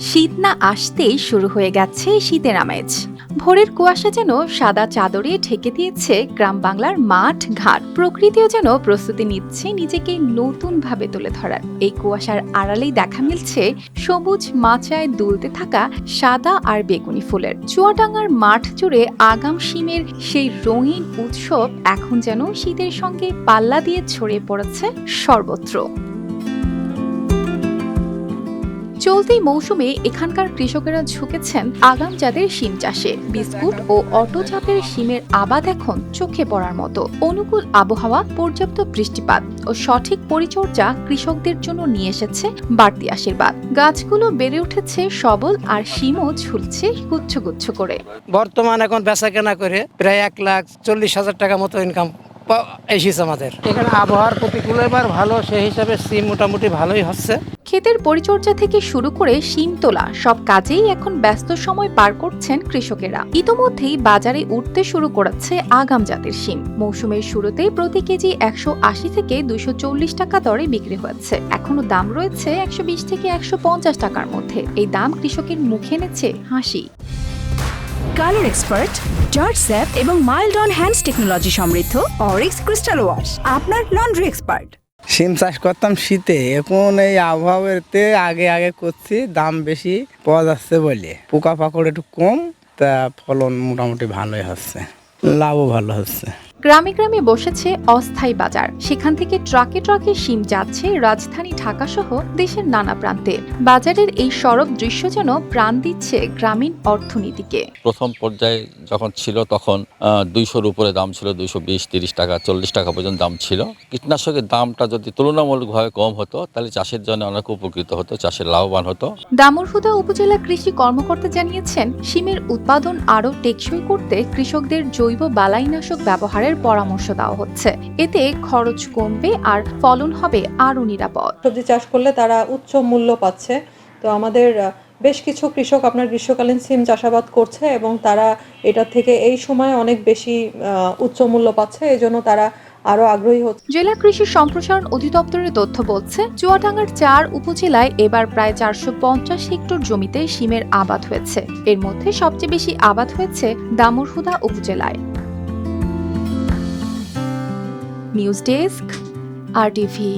শীত না আসতেই শুরু হয়ে গেছে শীতের আমেজ। ভোরের কুয়াশা যেন সাদা চাদরে ঢেকে দিয়েছে গ্রাম বাংলার মাঠ ঘাট। প্রকৃতিও যেন প্রস্তুতি নিচ্ছে নিজেকে নতুন ভাবে তুলে ধরার। এই কুয়াশার আড়ালেই দেখা মিলছে সবুজ মাচায় দুলতে থাকা সাদা আর বেগুনি ফুলের। চুয়াডাঙ্গার মাঠ জুড়ে আগাম শিমের সেই রঙিন উৎসব এখন যেন শীতের সঙ্গে পাল্লা দিয়ে ছড়িয়ে পড়েছে সর্বত্র। চলতি মৌসুমে এখানকার কৃষকেরা ঝুঁকেছেন আগাম জাতের শিম চাষে। বিস্কুট ও অটো জাতের শিমের আবাদ এখন চোখে পড়ার মতো। অনুকূল আবহাওয়া, পর্যাপ্ত বৃষ্টিপাত ও সঠিক পরিচর্যা কৃষকদের জন্য নিয়ে এসেছে বাড়তি আশীর্বাদ। গাছগুলো বেড়ে উঠেছে সবল আর শিমও ঝুলছে গুচ্ছ গুচ্ছ করে। বর্তমান এখন বেচা কেনা করে প্রায় এক লাখ চল্লিশ হাজার টাকা মতো ইনকাম এসেছে আমাদের। এখানে আবহাওয়ার প্রতিকূল এবার ভালো সেই হিসাবে সিম মোটামুটি ভালোই হচ্ছে। ক্ষেতের পরিচর্যা থেকে শুরু করে শিম তোলা সব কাজেই এখন ব্যস্ত সময় পার করছেন কৃষকেরা। ইতোমধ্যেই বাজারে উঠতে শুরু করেছে আগাম জাতের শিম। মৌসুমের শুরুতেই প্রতি কেজি একশো আশি থেকে দুইশো চল্লিশ টাকা দরে বিক্রি হয়েছে। এখনও দাম রয়েছে একশো বিশ থেকে একশো পঞ্চাশ টাকার মধ্যে। এই দাম কৃষকের মুখে এনেছে হাসি। কালার এক্সপার্ট, জর্জ স্যাপ এবং মাইল্ড অন হ্যান্ডস টেকনোলজি সমৃদ্ধ অরিক্স ক্রিস্টাল ওয়াশ, আপনার লন্ড্রি এক্সপার্ট। সিম চাষ করতাম শীতে, এখন এই আবহাওয়াতে আগে আগে করছি, দাম বেশি, পাওয়া যাচ্ছে বলে। পোকা পাকড় একটু কম, তা ফলন মোটামুটি ভালোই হচ্ছে, লাভও ভালো হচ্ছে। গ্রামে গ্রামে বসেছে অস্থায়ী বাজার। সেখান থেকে ট্রাকে ট্রাকে শিম যাচ্ছে রাজধানী ঢাকা সহ দেশের নানা প্রান্তে। বাজারের এই সরব দৃশ্য যেন প্রাণ দিচ্ছে গ্রামীণ অর্থনীতিকে। প্রথম পর্যায়ে যখন ছিল তখন দুইশোর উপরে দাম ছিল দুইশো বিশ তিরিশ টাকা চল্লিশ টাকা পর্যন্ত দাম ছিল। কীটনাশকের দামটা যদি তুলনামূলকভাবে কম হতো তাহলে চাষের জন্য অনেক উপকৃত হতো চাষের লাভবান হতো। দামুরহুদা উপজেলা কৃষি কর্মকর্তা জানিয়েছেন শিমের উৎপাদন আরও টেকসই করতে কৃষকদের জৈব বালাইনাশক ব্যবহারের পরামর্শ দেওয়া হচ্ছে। এতে খরচ কমবে আর ফলন হবে আরও নিরাপদ। সবজি চাষ করলে তারা উচ্চ মূল্য পাচ্ছে। তো আমাদের বেশ কিছু কৃষক আপনার গ্রীষ্মকালীন সিম চাষাবাদ করছে এবং তারা এটা থেকে এই সময় অনেক বেশি উচ্চ মূল্য পাচ্ছে। এই জন্য তারা আরও আগ্রহী হচ্ছে। জেলা কৃষি সম্প্রসারণ অধিদপ্তরের তথ্য বলছে চুয়াডাঙ্গার চার উপজেলায় এবার প্রায় চারশো পঞ্চাশ হেক্টর জমিতে সিমের আবাদ হয়েছে। এর মধ্যে সবচেয়ে বেশি আবাদ হয়েছে দামুরহুদা উপজেলায়। নিউজ ডেস্ক আর টিভি